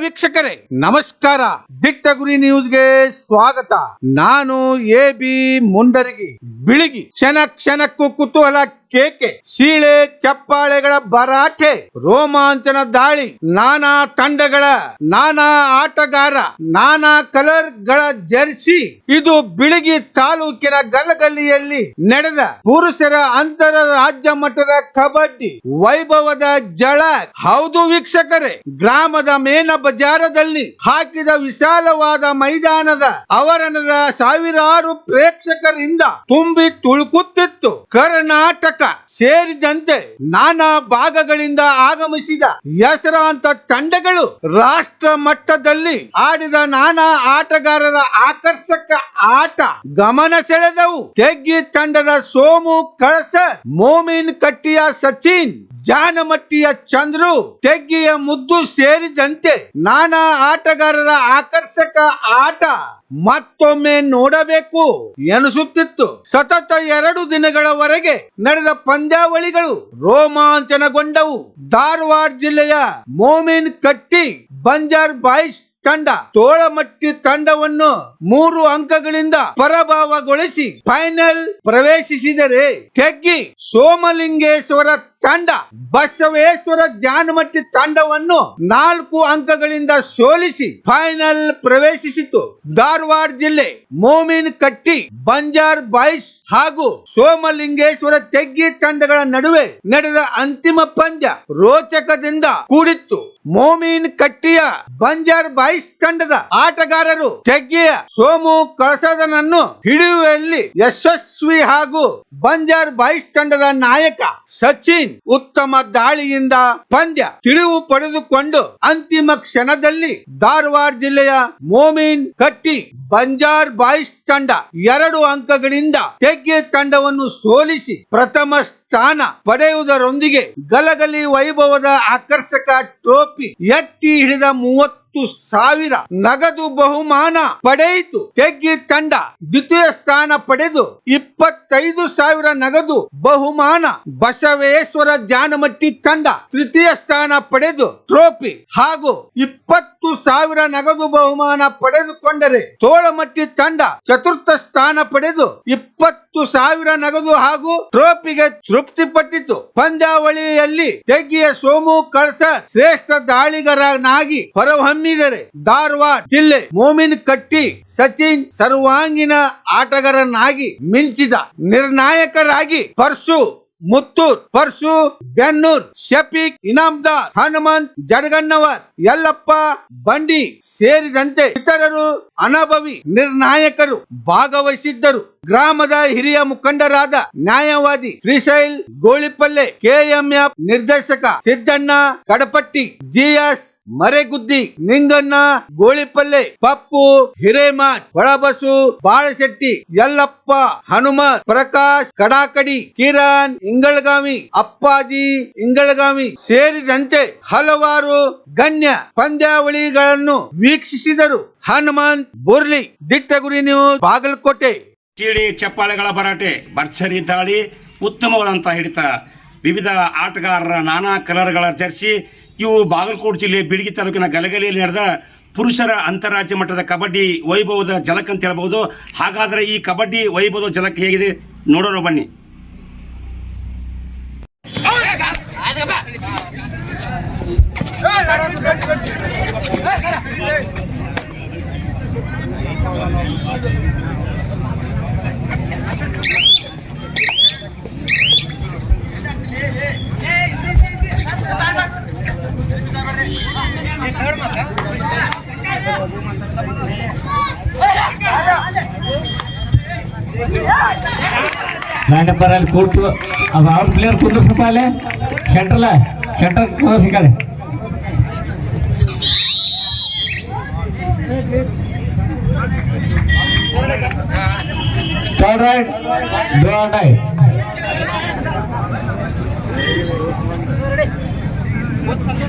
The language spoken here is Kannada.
ವೀಕ್ಷಕರೇ ನಮಸ್ಕಾರ. ದಿಟ್ಟ ಗುರಿ ನ್ಯೂಸ್ಗೆ ಸ್ವಾಗತ. ನಾನು ಎ ಬಿ ಮುಂದರಿಗಿ ಬಿಳಿಗಿ. ಕ್ಷಣ ಕ್ಷಣಕ್ಕೂ ಕುತೂಹಲ ಕೇಕೆ ಶೀಳೆ ಚಪ್ಪಾಳೆಗಳ ಭರಾಟೆ ರೋಮಾಂಚನ ದಾಳಿ, ನಾನಾ ತಂಡಗಳ, ನಾನಾ ಆಟಗಾರ, ನಾನಾ ಕಲರ್ಗಳ ಜರ್ಸಿ. ಇದು ಬಿಳಿಗಿ ತಾಲೂಕಿನ ಗಲಗಲ್ಲಿಯಲ್ಲಿ ನಡೆದ ಪುರುಷರ ಅಂತರ ರಾಜ್ಯ ಮಟ್ಟದ ಕಬಡ್ಡಿ ವೈಭವದ ಜಳ. ಹೌದು ವೀಕ್ಷಕರೇ, ಗ್ರಾಮದ ಮೇನ ಬಜಾರದಲ್ಲಿ ಹಾಕಿದ ವಿಶಾಲವಾದ ಮೈದಾನದ ಅವರಣದ ಸಾವಿರಾರು ಪ್ರೇಕ್ಷಕರಿಂದ ತುಂಬಿ ತುಳುಕುತ್ತಿತ್ತು. ಕರ್ನಾಟಕ ಸೇರಿದಂತೆ ನಾನಾ ಭಾಗಗಳಿಂದ ಆಗಮಿಸಿದ ಹೆಸರಾಂತ ತಂಡಗಳು ರಾಷ್ಟ್ರ ಮಟ್ಟದಲ್ಲಿ ಆಡಿದ ನಾನಾ ಆಟಗಾರರ ಆಕರ್ಷಕ ಆಟ ಗಮನ ಸೆಳೆದವು. ತೆಗ್ಗಿ ತಂಡದ ಸೋಮು ಕಳಸ, ಮೋಮಿನ್ ಕಟ್ಟಿಯ ಸಚಿನ್ ಜಾನಮಟ್ಟಿಯ ಚಂದ್ರು ತೆಗ್ಗಿಯ ಮುದ್ದು ಸೇರಿದಂತೆ ನಾನಾ ಆಟಗಾರರ ಆಕರ್ಷಕ ಆಟ ಮತ್ತೊಮ್ಮೆ ನೋಡಬೇಕು ಎನಿಸುತ್ತಿತ್ತು. ಸತತ ಎರಡು ದಿನಗಳವರೆಗೆ ನಡೆದ ಪಂದ್ಯಾವಳಿಗಳು ರೋಮಾಂಚನಗೊಂಡವು. ಧಾರವಾಡ ಜಿಲ್ಲೆಯ ಮೋಮಿನ್ ಕಟ್ಟಿ, ಬಂಜಾರ್ ಬಾಯ್ಸ್ ತಂಡ ತೋಳಮಟ್ಟಿ ತಂಡವನ್ನು ಮೂರು ಅಂಕಗಳಿಂದ ಪರಭಾವಗೊಳಿಸಿ ಫೈನಲ್ ಪ್ರವೇಶಿಸಿದರೆ ತೆಗ್ಗಿ ಸೋಮಲಿಂಗೇಶ್ವರ ತಂಡ ಬಸವೇಶ್ವರ ಜಾನಮಟ್ಟಿ ತಂಡವನ್ನು ನಾಲ್ಕು ಅಂಕಗಳಿಂದ ಸೋಲಿಸಿ ಫೈನಲ್ ಪ್ರವೇಶಿಸಿತು. ಧಾರವಾಡ ಜಿಲ್ಲೆ ಮೋಮಿನ್ ಕಟ್ಟಿ, ಬಂಜಾರ್ ಬಾಯ್ಸ್ ಹಾಗೂ ಸೋಮಲಿಂಗೇಶ್ವರ ತೆಗ್ಗಿ ತಂಡಗಳ ನಡುವೆ ನಡೆದ ಅಂತಿಮ ಪಂದ್ಯ ರೋಚಕದಿಂದ ಕೂಡಿತ್ತು. ಮೋಮಿನ್ ಕಟ್ಟಿಯ ಬಂಜಾರ್ ಬಾಯ್ಸ್ ತಂಡದ ಆಟಗಾರರು ತೆಗ್ಗಿಯ ಸೋಮು ಕಳಸದನನ್ನು ಹಿಡಿಯುವಲ್ಲಿ ಯಶಸ್ವಿ ಹಾಗೂ ಬಂಜಾರ್ ಬಾಯ್ಸ್ ತಂಡದ ನಾಯಕ ಸಚಿನ್ ಉತ್ತಮ ದಾಳಿಯಿಂದ ಪಂದ್ಯ ತಿಳಿವು ಪಡೆದುಕೊಂಡು ಅಂತಿಮ ಕ್ಷಣದಲ್ಲಿ ಧಾರವಾಡ ಜಿಲ್ಲೆಯ ಮೋಮಿನ್ ಕಟ್ಟಿ ಬಂಜಾರ್ ಬಾಯ್ಸ್ ತಂಡ ಎರಡು ಅಂಕಗಳಿಂದ ತೆಗ್ಗೆ ತಂಡವನ್ನು ಸೋಲಿಸಿ ಪ್ರಥಮ ಸ್ಥಾನ ಪಡೆಯುವುದರೊಂದಿಗೆ ಗಲಗಲಿ ವೈಭವದ ಆಕರ್ಷಕ ಟ್ರೋಫಿ ಎತ್ತಿ ಹಿಡಿದ ಮೂವತ್ತು ಸಾವಿರ ನಗದು ಬಹುಮಾನ ಪಡೆಯಿತು. ತೆಗ್ಗಿ ತಂಡ ದ್ವಿತೀಯ ಸ್ಥಾನ ಪಡೆದು ಇಪ್ಪತ್ತೈದು ಸಾವಿರ ನಗದು ಬಹುಮಾನ ಬಸವೇಶ್ವರ ಜಾನಮಟ್ಟಿ ತಂಡ ತೃತೀಯ ಸ್ಥಾನ ಪಡೆದು ಟ್ರೋಫಿ ಹಾಗೂ ಇಪ್ಪತ್ತು ಸಾವಿರ ನಗದು ಬಹುಮಾನ ಪಡೆದುಕೊಂಡರೆ ತೋಳಮಟ್ಟಿ ತಂಡ ಚತುರ್ಥ ಸ್ಥಾನ ಪಡೆದು ಇಪ್ಪತ್ತು ಸಾವಿರ ನಗದು ಹಾಗೂ ಟ್ರೋಫಿಗೆ ತೃಪ್ತಿಪಟ್ಟಿತು. ಪಂದ್ಯಾವಳಿಯಲ್ಲಿ ತೆಗ್ಗಿಯ ಸೋಮು ಕಳಸ ಶ್ರೇಷ್ಠ ದಾಳಿಗರನಾಗಿ ಹೊರಹೊಮ್ಮಿದರೆ ಧಾರವಾಡ ಜಿಲ್ಲೆ ಮೋಮಿನ್ ಕಟ್ಟಿ ಸಚಿನ್ ಸರ್ವಾಂಗೀಣ ಆಟಗಾರನಾಗಿ ಮಿಂಚಿದ ನಿರ್ಣಾಯಕರಾಗಿ ಪರ್ಸು ಮುತ್ತೂರ್, ಪರ್ಸು ಬೆನ್ನೂರ್, ಶಫೀಕ್, ಇನಾಮ್ದಾರ್, ಹನುಮಂತ್, ಜಡಗನ್ನವರ್, ಯಲ್ಲಪ್ಪ, ಬಂಡಿ ಸೇರಿದಂತೆ ಇತರರು ಅನುಭವಿ ನಿರ್ಣಾಯಕರು ಭಾಗವಹಿಸಿದ್ದರು. ಗ್ರಾಮದ ಹಿರಿಯ ಮುಖಂಡರಾದ ನ್ಯಾಯವಾದಿ ಶ್ರೀಶೈಲ್ ಗೋಳಿಪಲ್ಲೆ ಕೆಎಂಎಫ್ ನಿರ್ದೇಶಕ ಸಿದ್ದಣ್ಣ ಕಡಪಟ್ಟಿ ಜಿಎಸ್ ಮರೆಗುದ್ದಿ ನಿಂಗಣ್ಣ ಗೋಳಿಪಲ್ಲೆ ಪಪ್ಪು ಹಿರೇಮಠ್ ಒಳಬಸು ಬಾಳಶೆಟ್ಟಿ ಯಲ್ಲಪ್ಪ ಹನುಮತ್ ಪ್ರಕಾಶ್ ಕಡಾಕಡಿ ಕಿರಣ್ ಇಂಗಳಗಾಮಿ ಅಪ್ಪಾಜಿ ಇಂಗಳಗಾಮಿ ಸೇರಿದಂತೆ ಹಲವಾರು ಗಣ್ಯ ಪಂದ್ಯಾವಳಿಗಳನ್ನು ವೀಕ್ಷಿಸಿದರು ಹನುಮಂತ್ ಬುರ್ಲಿ ದಿಟ್ಟಗುರಿ ನ್ಯೂಸ್ ಬಾಗಲಕೋಟೆ ಚೀಡಿ ಚಪ್ಪಾಳೆಗಳ ಭರಾಟೆ ಭರ್ಜರಿ ದಾಳಿ ಉತ್ತಮವಾದಂಥ ಹಿಡಿತ ವಿವಿಧ ಆಟಗಾರರ ನಾನಾ ಕಲರ್ಗಳ ಜರ್ಸಿ ಇವು ಬಾಗಲಕೋಟೆ ಜಿಲ್ಲೆ ಬಿಡಗಿ ತಾಲೂಕಿನ ಗಲಗಲಿಯಲ್ಲಿ ನಡೆದ ಪುರುಷರ ಅಂತಾರಾಜ್ಯ ಮಟ್ಟದ ಕಬಡ್ಡಿ ವೈಭವದ ಜಲಕ್ ಅಂತ ಹೇಳ್ಬೋದು ಹಾಗಾದರೆ ಈ ಕಬಡ್ಡಿ ವೈಭವದ ಜಲಕ್ ಹೇಗಿದೆ ನೋಡೋಣ ಬನ್ನಿ ಮ್ಯಾನೆ ಪರಲ್ಲಿ ಕೂತು ಅದು ಅವ್ರ ಪ್ಲೇಯರ್ ಕೂತು ಸ್ವಲ್ಪ ಅಲ್ಲಿ ಶೆಟ್ರಲ್ಲ ಶೆಟ್ರ್ ಕ್ಲೋಸ್ ಕಡೆ थर्ड राइट दो आउट है बहुत